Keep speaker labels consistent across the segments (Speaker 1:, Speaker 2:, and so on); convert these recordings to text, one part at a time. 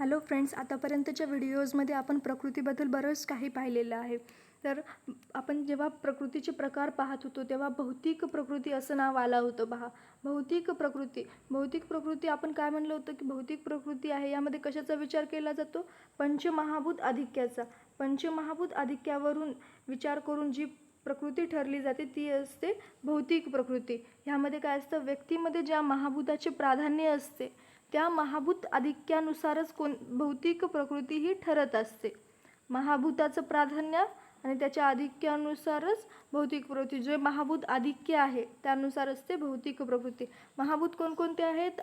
Speaker 1: Hello friends आतापर्यंतच्या व्हिडिओजमध्ये आपण प्रकृतीबद्दल बरंच काही पाहिलेलं आहे. तर आपण जेव्हा प्रकृतीचे प्रकार पाहत होतो तेव्हा भौतिक प्रकृती असं नाव आलं होतं पहा. भौतिक प्रकृती. भौतिक प्रकृती आपण काय म्हणलं होतं की भौतिक प्रकृती आहे यामध्ये कशाचा विचार केला जातो? पंचमहाभूत आधिक्याचा. पंचमहाभूत आधिक्यावरून विचार करून जी प्रकृती ठरली जाते ती असते भौतिक प्रकृती. ह्यामध्ये काय असतं? व्यक्तीमध्ये ज्या महाभूताचे प्राधान्य असते त्या महाभूत आधिक्यानुसारच कोण भौतिक प्रकृती ही ठरत असते. महाभूताचं प्राधान्य आणि त्याच्या आधिक्यानुसारच भौतिक प्रकृती जे महाभूत आधिक्य आहे त्यानुसार असते भौतिक प्रकृती. महाभूत कोणकोणते आहेत?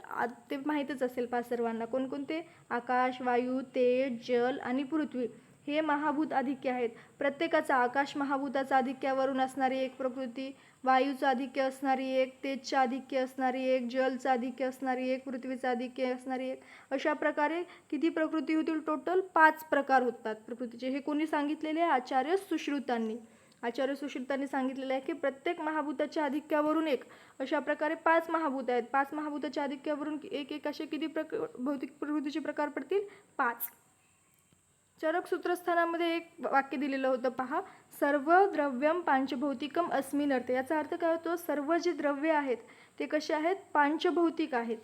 Speaker 1: ते माहीतच असेल पा सर्वांना. कोणकोणते? आकाश वायू तेज जल आणि पृथ्वी. हे महाभूत आधिक्य आहेत. प्रत्येकाचा आकाश महाभूताचा आधिक्यावरून असणारी एक प्रकृती वायूचं आधिक्य असणारी एक तेजचं आधिक्य असणारी एक जलचं आधिक्य असणारी एक पृथ्वीचं आधिक्य असणारी एक. अशा प्रकारे किती प्रकृती होतील टोटल पाच प्रकार होतात प्रकृतीचे. हे कोणी सांगितलेले आहे? आचार्य सुश्रुतांनी. आचार्य सुश्रुतांनी सांगितलेलं आहे की प्रत्येक महाभूताच्या आधिक्यावरून एक. अशा प्रकारे पाच महाभूत आहेत. पाच महाभूताच्या आधिक्यावरून एक एक असे किती प्रक भौतिक प्रकृतीचे प्रकार पडतील? पाच. चरक सूत्रस्थानामध्ये एक वाक्य दिलेलं होतं पहा. सर्व द्रव्यम पांचभौतिकम अस्मिन अर्थ. याचा अर्थ काय होतो? सर्व जे द्रव्य आहेत ते कसे आहेत? पांचभौतिक आहेत.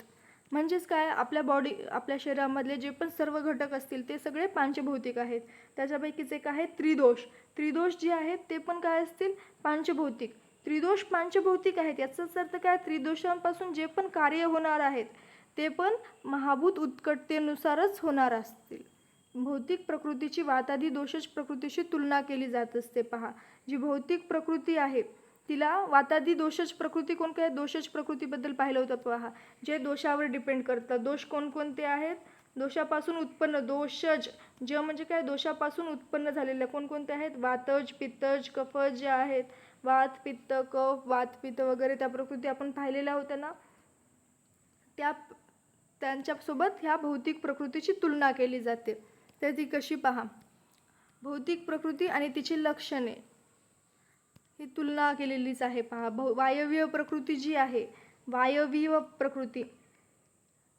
Speaker 1: म्हणजेच काय? आपल्या बॉडी आपल्या शरीरामधले जे पण सर्व घटक असतील ते सगळे पांचभौतिक आहेत. त्याच्यापैकीच एक आहे त्रिदोष. त्रिदोष जे आहेत ते पण काय असतील? पांचभौतिक. त्रिदोष पांचभौतिक आहेत. याचाच अर्थ काय? त्रिदोषांपासून जे पण कार्य होणार आहेत ते पण महाभूत उत्कटतेनुसारच होणार असतील. भौतिक प्रकृतीची वातादी दोषज प्रकृतीशी तुलना केली जात असते. पहा जी भौतिक प्रकृती आहे तिला वातादी दोषज प्रकृती कोण काय? दोषज प्रकृतीबद्दल पाहिलं होतं. पहा जे दोषावर डिपेंड करतं दोष कोणकोणते आहेत? दोषापासून उत्पन्न दोषज ज म्हणजे काय? दोषापासून उत्पन्न झालेल्या कोणकोणते आहेत? वातज पित्तज कफज जे आहेत वात पित्त कफ वात पित्त वगैरे त्या प्रकृती आपण पाहिलेल्या होत्या ना त्या त्यांच्यासोबत ह्या भौतिक प्रकृतीची तुलना केली जाते. तर ती कशी पहा? भौतिक प्रकृती आणि तिची लक्षणे. ही तुलना केलेलीच आहे पहा. भौ वायव्य प्रकृती जी आहे वायवीय प्रकृती.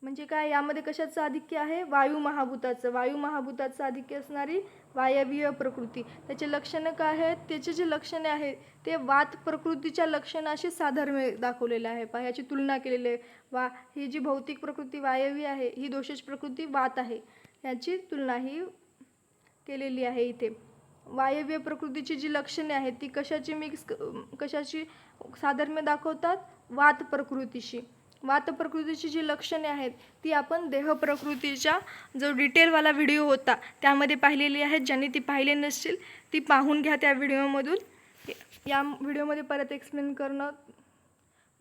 Speaker 1: म्हणजे काय? यामध्ये कशाचं आधिक्य आहे? वायू महाभूताचं. वायू महाभूताचं आधिक्य असणारी वायवीय प्रकृती. त्याचे लक्षणं काय आहेत? त्याचे जे लक्षणे आहेत ते वात प्रकृतीच्या लक्षणाशी साधर्म्य दाखवलेलं आहे. पहा याची तुलना केलेली आहे. वा ही जी भौतिक प्रकृती वायवी आहे ही दोषज प्रकृती वात आहे. ह्याची तुलना ही केलेली आहे इथे. वायव्य प्रकृतीची जी लक्षणे आहेत ती कशाची मिक्स कशाची साधर्म्य दाखवतात? वात प्रकृतीशी. वात प्रकृतीची जी लक्षणे आहेत ती आपण देह प्रकृतीच्या जो डिटेलवाला व्हिडिओ होता त्यामध्ये पाहिलेली आहेत. ज्यांनी ती पाहिले नसतील ती पाहून घ्या त्या व्हिडिओमधून या व्हिडिओमध्ये परत एक्सप्लेन करणं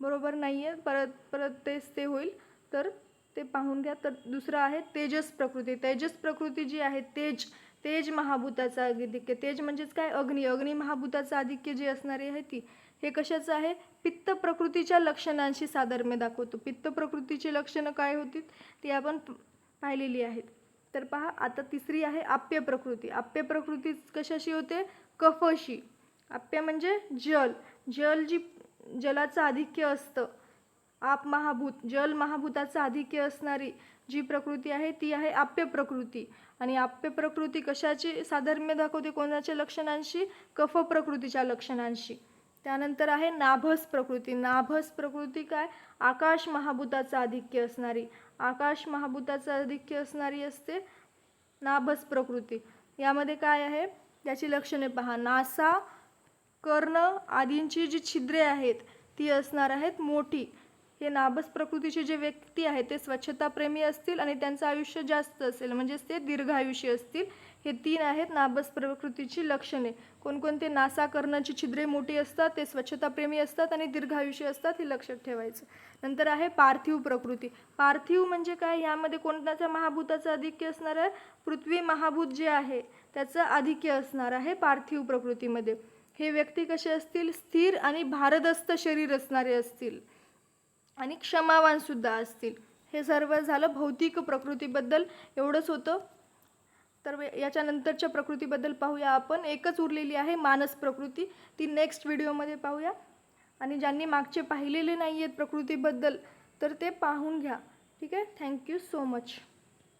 Speaker 1: बरोबर नाही आहे परत परत तेच ते होईल. तर ते पाहून घ्या. तर दुसरं आहे तेजस प्रकृती. तेजस प्रकृती जी आहे तेज तेज महाभूताचं आधिक्य. तेज म्हणजेच काय? अग्नी. अग्नी महाभूताचं आधिक्य जे असणारी आहे ती. हे कशाचं आहे? पित्त प्रकृतीच्या लक्षणांशी साधर्म्य दाखवतो. पित्त प्रकृतीची लक्षणं काय होती? ती आपण पाहिलेली आहेत. तर पहा आता तिसरी आहे आप्य प्रकृती. आप्य प्रकृती कशाशी होते? कफशी. आप्य म्हणजे जल. जल जी जलाचं आधिक्य असतं आप महाभूत जल महाभूताचं आधिक्य असणारी जी प्रकृती आहे ती आहे आप्य प्रकृती. आणि आप्य प्रकृती कशाची साधर्म्य दाखवते? कोणाच्या लक्षणांशी? कफ प्रकृतीच्या लक्षणांशी. त्यानंतर आहे नाभस प्रकृती. नाभस प्रकृती काय? आकाश महाभूताचं आधिक्य असणारी. आकाश महाभूताचं आधिक्य असणारी असते नाभस प्रकृती. यामध्ये काय आहे? याची लक्षणे पहा. नासा कर्ण आदींची जी छिद्रे आहेत ती असणार आहेत मोठी. हे नाभस प्रकृतीचे जे व्यक्ती आहेत ते स्वच्छताप्रेमी असतील आणि त्यांचं आयुष्य जास्त असेल म्हणजेच ते दीर्घायुष्य असतील हे तीन आहेत नाभस प्रकृतीची लक्षणे. कोणकोणते नासा करण्याची छिद्रे मोठी असतात ते स्वच्छताप्रेमी असतात आणि दीर्घायुषी असतात हे लक्षात ठेवायचं. नंतर आहे पार्थिव प्रकृती. पार्थिव म्हणजे काय? यामध्ये कोणत्याचा महाभूताचं आधिक्य असणार आहे? पृथ्वी महाभूत जे आहे त्याचं आधिक्य असणार आहे पार्थिव प्रकृतीमध्ये. हे व्यक्ती कसे असतील? स्थिर आणि भारदस्त शरीर असणारे असतील. आणि क्षमावान सुद्धा असतील. हे सर्व झालं भौतिक प्रकृतीबद्दल एवढंच होतं. तर याच्यानंतरच्या प्रकृतीबद्दल पाहूया आपण. एकच उरलेली आहे मानस प्रकृती. ती नेक्स्ट व्हिडिओमध्ये पाहूया. आणि ज्यांनी मागचे पाहिलेले नाही आहेत प्रकृतीबद्दल तर ते पाहून घ्या. ठीक आहे? Thank you so much